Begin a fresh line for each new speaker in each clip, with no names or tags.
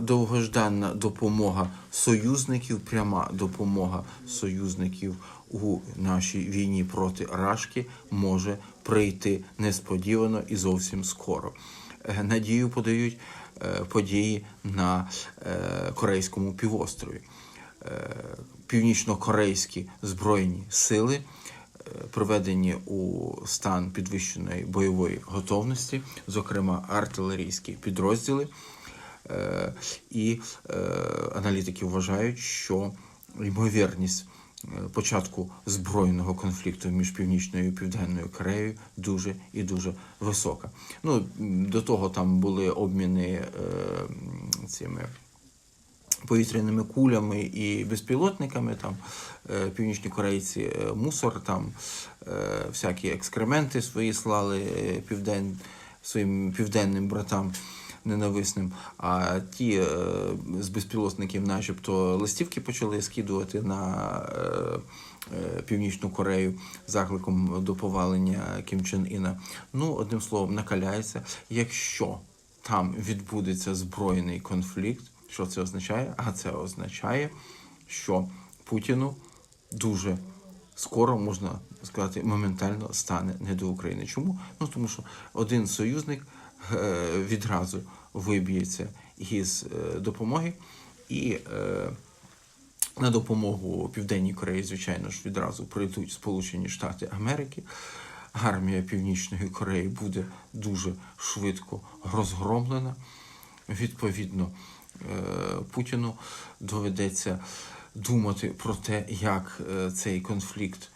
довгожданна допомога союзників, пряма допомога союзників у нашій війні проти Рашки може прийти несподівано і зовсім скоро. Е, Надію подають е, події на е, Корейському півострові. Північно-корейські збройні сили приведені у стан підвищеної бойової готовності, зокрема артилерійські підрозділи. Е, І е, аналітики вважають, що ймовірність е, початку збройного конфлікту між Північною і Південною Кореєю дуже і дуже висока. Ну, до того там були обміни цими повітряними кулями і безпілотниками. Там північні корейці мусор, там всякі екскременти свої слали південь, своїм південним братам ненависним. А ті е, з безпілотників, начебто, листівки почали скидувати на е, е, Північну Корею закликом до повалення Кім Чен Іна. Ну, одним словом, накаляється. Якщо там відбудеться збройний конфлікт, що це означає? А це означає, що Путіну дуже скоро можна сказати моментально стане не до України. Чому? Ну тому що один союзник відразу виб'ється із е, допомоги і. Е, на допомогу Південній Кореї, звичайно ж, відразу прийдуть Сполучені Штати Америки. Армія Північної Кореї буде дуже швидко розгромлена. Відповідно, е, Путіну доведеться думати про те, як е, цей конфлікт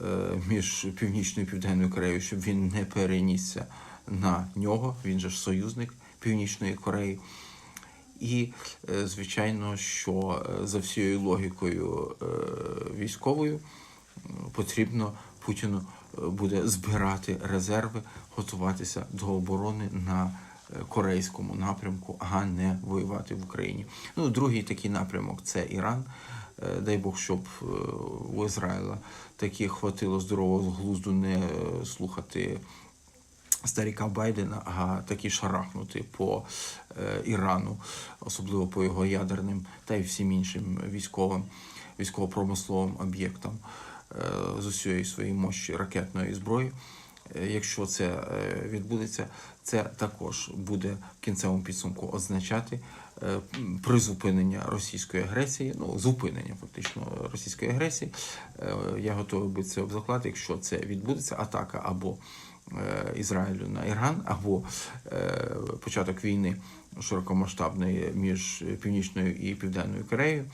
е, між Північною і Південною Кореєю, щоб він не перенісся на нього. Він же ж союзник Північної Кореї. І, е, звичайно, що е, за всією логікою е, військовою потрібно Путіну буде збирати резерви, готуватися до оборони на корейському напрямку, а не воювати в Україні. Ну, другий такий напрямок це Іран. Дай Бог, щоб у Ізраїля таки хватило здорового глузду не слухати старіка Байдена, а таки шарахнути по е, Ірану, особливо по його ядерним та й всім іншим військовим, військово-промисловим об'єктам е, з усієї своєї мощі ракетної зброї. Е, Якщо це відбудеться, це також буде в кінцевому підсумку означати призупинення російської агресії, ну зупинення фактично російської агресії. Я готовий би це обзакладати, якщо це відбудеться атака або Ізраїлю на Іран, або е, початок війни широкомасштабної між Північною і Південною Кореєю,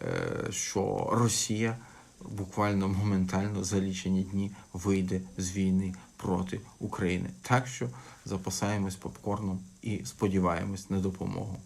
е, що Росія буквально моментально за лічені дні вийде з війни проти України. Так що запасаємось попкорном і сподіваємось на допомогу.